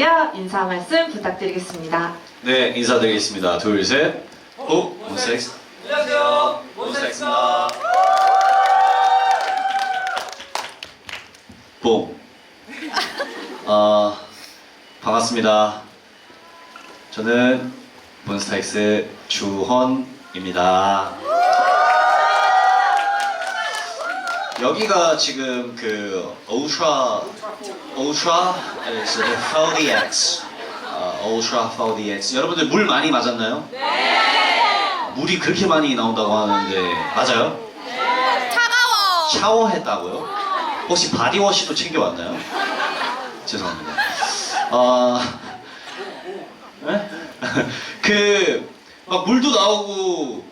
야 인사 말씀 부탁드리겠습니다. 네, 인사드리겠습니다. 둘, 셋. 오, 몬스타엑스. 안녕하세요. 몬스타엑스입니다. 뽕. 아, 반갑습니다. 저는 몬스타엑스 주헌입니다. 여기가 지금 그 울트라 울트라 4DX 울트라 4DX 여러분들 물 많이 맞았나요? 네. 물이 그렇게 많이 나온다고 하는데 맞아요? 차가워. 샤워했다고요? 혹시 바디워시도 챙겨왔나요? 죄송합니다. 아, 네? 그막 물도 나오고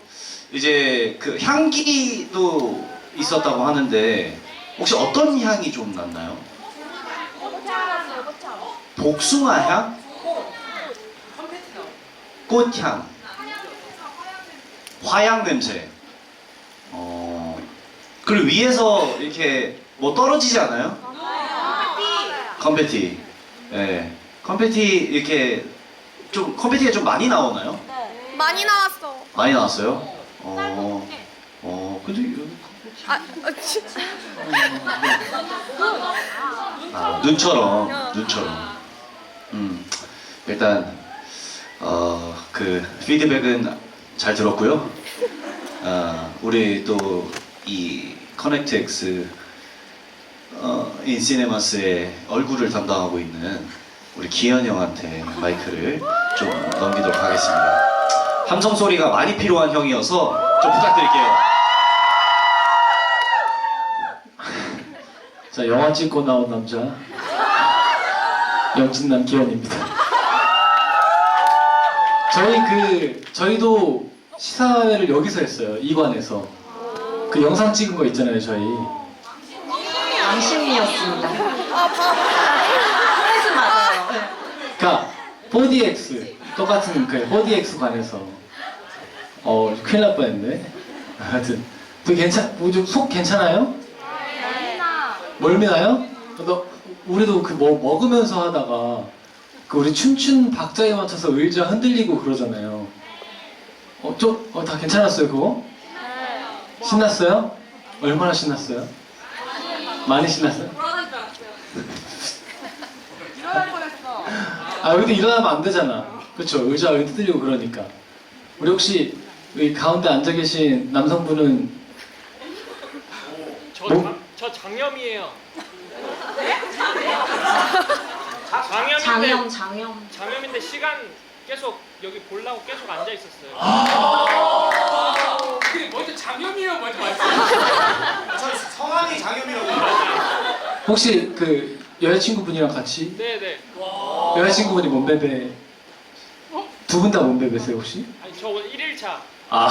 이제 그 향기도 있었다고 하는데 혹시 어떤 향이 좀 났나요? 복숭아 향? 꽃향? 화향 냄새? 어, 그리고 위에서 이렇게 뭐 떨어지지 않아요? 컴패티. 예. 컴패티 이렇게 좀 컴패티가 좀 많이 나오나요? 많이 나왔어. 많이 나왔어요? 아, 어, 치- 아, 눈처럼 눈처럼. 음. 일단 어, 그 피드백은 잘 들었고요. 아, 우리 또 이 커넥트 X 어, 인시네마스의 얼굴을 담당하고 있는 우리 기현 형한테 마이크를 좀 넘기도록 하겠습니다. 함성 소리가 많이 필요한 형이어서 좀 부탁드릴게요. 자, 영화 찍고 나온 남자 영진남 기현입니다. 저희 그 저희도 시사회를 여기서 했어요. 이관에서 그 영상 찍은 거 있잖아요, 저희. 양심이었습니다. 아, 봐. 스트레스 맞아요. 네. 그러니까 4DX 똑같은 그 4DX 관에서 어 큰일 날 뻔 했네. 하여튼 또 괜찮 뭐좀속 괜찮아요? 멀미나요? 너 우리도 그 뭐 먹으면서 하다가 그 우리 춤춘 박자에 맞춰서 의자 흔들리고 그러잖아요. 어좀어다 괜찮았어요 그거? 신났어요? 얼마나 신났어요? 많이 신났어요? 아 근데 일어나면 안 되잖아. 그렇죠? 의자 흔들리고 그러니까. 우리 혹시 여기 가운데 앉아 계신 남성분은 저, 뭐? 장, 저 장염이에요. 장염인데 장염 장염. 장염인데 시간 계속 여기 보려고 계속 앉아 있었어요. 그게 먼저 장염이에요 먼저 말씀. 성함이 장염이라고. 혹시 그 여자친구분이랑 같이 네네. 여자친구분이 몸베베 두 분 다 몸베베세요 혹시? 아니 저 오늘 1일차. 아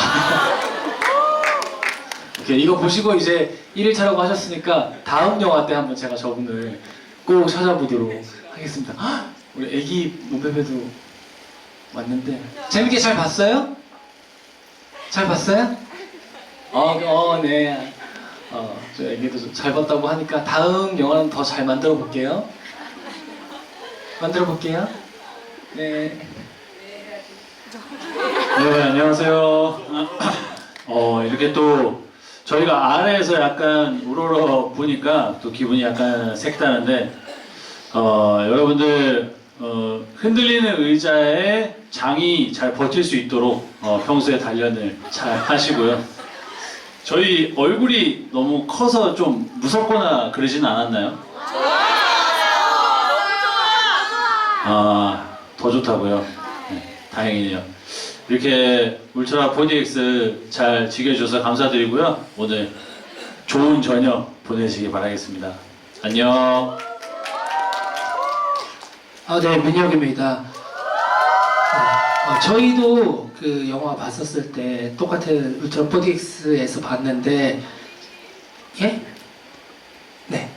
오케이 이거 보시고 이제 1일차라고 하셨으니까 다음 영화 때 한번 제가 저분을 꼭 찾아보도록 하겠습니다 헉! 우리 애기 몸베베도 왔는데 재밌게 잘 봤어요? 잘 봤어요? 어, 어, 네. 어, 저 애기도 좀잘 봤다고 하니까 다음 영화는 더 잘 만들어 볼게요. 만들어 볼게요. 네. 네, 안녕하세요. 어, 이렇게 또 저희가 아래에서 약간 우러러 보니까 또 기분이 약간 색다른데, 어, 여러분들, 어, 흔들리는 의자에 장이 잘 버틸 수 있도록 어, 평소에 단련을 잘 하시고요. 저희 얼굴이 너무 커서 좀 무섭거나 그러진 않았나요? 아, 더 좋다고요? 네, 다행이네요. 이렇게 울트라 4DX 잘 즐겨주셔서 감사드리고요. 오늘 좋은 저녁 보내시기 바라겠습니다. 안녕. 아, 네, 민혁입니다. 네, 어, 저희도 그 영화 봤었을 때 똑같은 울트라 4DX에서 봤는데, 예? 네.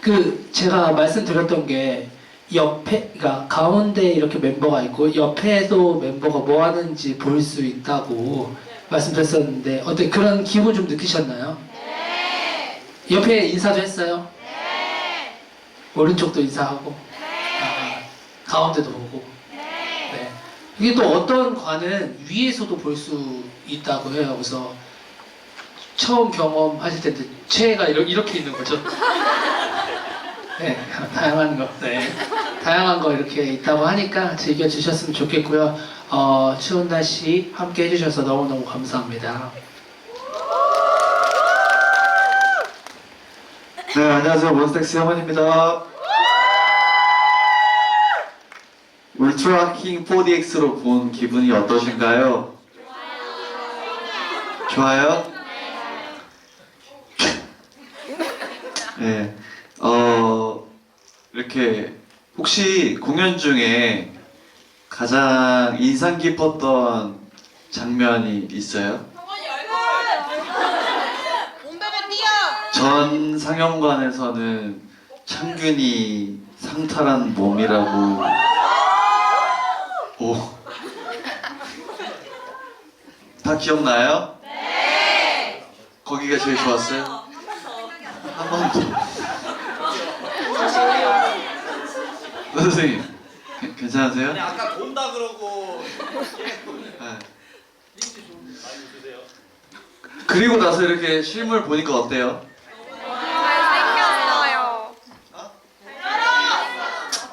그 제가 말씀드렸던 게 옆에, 그러니까 가운데 이렇게 멤버가 있고 옆에도 멤버가 뭐 하는지 볼 수 있다고 말씀드렸었는데 어때 그런 기분 좀 느끼셨나요? 네. 옆에 인사도 했어요? 네. 오른쪽도 인사하고. 아, 가운데도 보고. 네. 이게 또 어떤 관은 위에서도 볼 수 있다고 해요. 그래서 처음 경험하실 텐데 최애가 이러- 이렇게 있는 거죠. 네, 다양한 거, 네, 다양한 거 이렇게 있다고 하니까 즐겨 주셨으면 좋겠고요. 어, 추운 날씨 함께 해주셔서 너무 너무 감사합니다. 네, 안녕하세요. 몬스텍스 형원입니다. 울트라 킹 4DX로 본 기분이 어떠신가요? 좋아요? 네, 어, 이렇게, 혹시 공연 중에 가장 인상 깊었던 장면이 있어요? 전 상영관에서는 창균이 상탈한 몸이라고 오. 다 기억나요? 네. 거기가 제일 좋았어요? 한 번 더. 선생님, 괜- 괜찮으세요? 아까 본다 그러고 네. 그리고 나서 이렇게 실물 보니까 어때요? 잘생겼어요.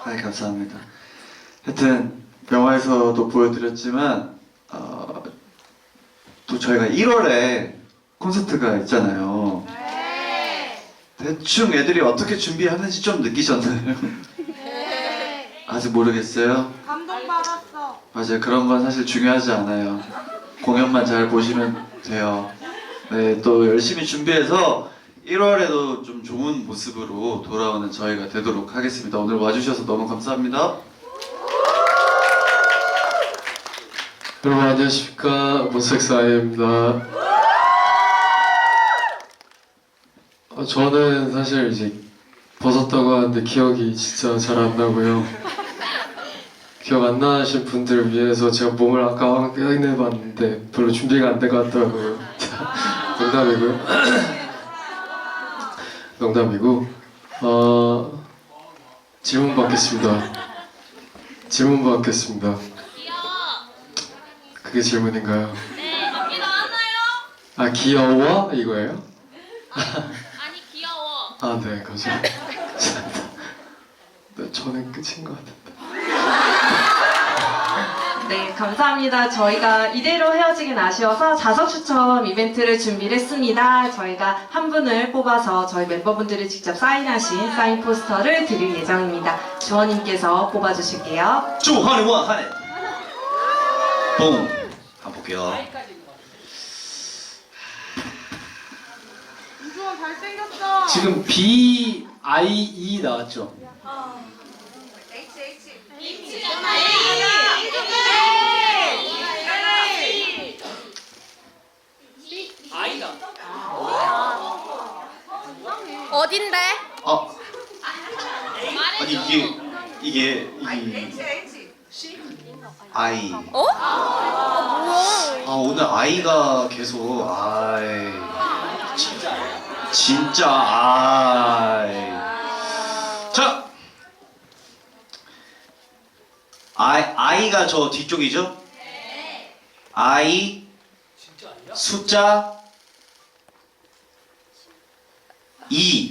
아, 감사합니다. 하여튼 영화에서도 보여드렸지만 어, 또 저희가 1월에 콘서트가 있잖아요. 대충 애들이 어떻게 준비하는지 좀 느끼셨나요? 아직 모르겠어요. 감동받았어. 맞아요. 그런 건 사실 중요하지 않아요. 공연만 잘 보시면 돼요. 네, 또 열심히 준비해서 1월에도 좀 좋은 모습으로 돌아오는 저희가 되도록 하겠습니다. 오늘 와주셔서 너무 감사합니다. 여러분 안녕하십니까 아이입니다. 어, 저는 사실 이제 벗었다고 하는데 기억이 진짜 잘 안 나고요. 기억 안 나신 분들을 위해서 제가 몸을 아까 확인해봤는데 별로 준비가 안 된 것 같더라고요. 농담이고요. 농담이고 어, 질문 받겠습니다. 질문 받겠습니다. 그게 질문인가요? 네, 여기 나왔나요? 아 귀여워 이거예요? 아니 귀여워. 아 네 감사합니다. 감사합니다. 네, 저는 끝인 것 같은데. 네, 감사합니다. 저희가 이대로 헤어지긴 아쉬워서 자석 추첨 이벤트를 준비를 했습니다. 저희가 한 분을 뽑아서 저희 멤버분들이 직접 사인하신 사인 포스터를 드릴 예정입니다. 주원님께서 뽑아주실게요. 주환원 한해 뽕 한번 볼게요 우주원 잘생겼어. 지금 B I E 나왔죠? 아이다. 어딘데? 아 아니 이게 이게 이게 아이. 어? 아, 오늘 아이가 계속 아이. 진짜 진짜 아이. 자. 아이 아이가 저 뒤쪽이죠? 아이. 숫자. 2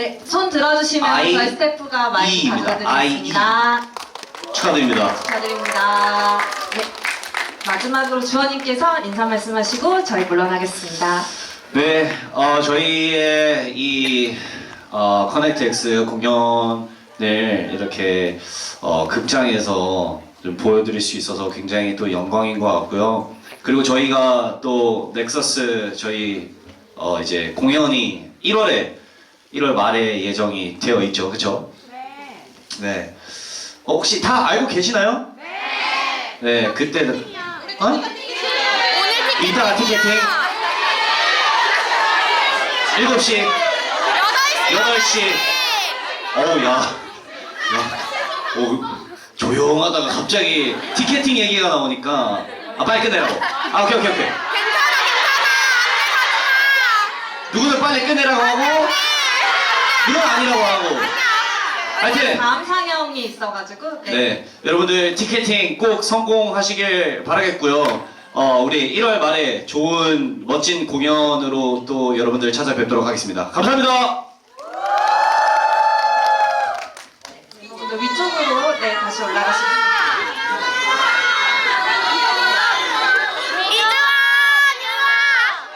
네, 손 들어주시면 I, 저희 스태프가 마이크 E입니다. 가져드리겠습니다. 축하드립니다. 축하드립니다. 네, 마지막으로 주원님께서 인사 말씀하시고 저희 물러나겠습니다. 네, 어, 저희의 이 어, 커넥트 X 공연을 이렇게 어, 극장에서 좀 보여드릴 수 있어서 굉장히 또 영광인 것 같고요. 그리고 저희가 또 넥서스 저희 어, 이제 공연이 1월에 1월 말에 예정이 되어 있죠, 그렇죠? 네. 네. 어, 혹시 다 알고 계시나요? 네. 네, 그때는 어? 오늘 티켓 이따가 티켓팅 7시 8시. 8시 어우 야, 야, 어, 조용하다가 갑자기 티켓팅 얘기가 나오니까 아 빨리 끝내라고 아 오케이 오케이 오케이 괜찮아, 괜찮아. 누구는 빨리 끝내라고 하고 누구는 아니라고 하고 하여튼 다음 상영이 있어가지고 네. 네, 여러분들 티켓팅 꼭 성공하시길 바라겠고요. 어, 우리 1월 말에 좋은 멋진 공연으로 또 여러분들 찾아뵙도록 하겠습니다. 감사합니다. 여러분들 위쪽으로 네 다시 올라가시면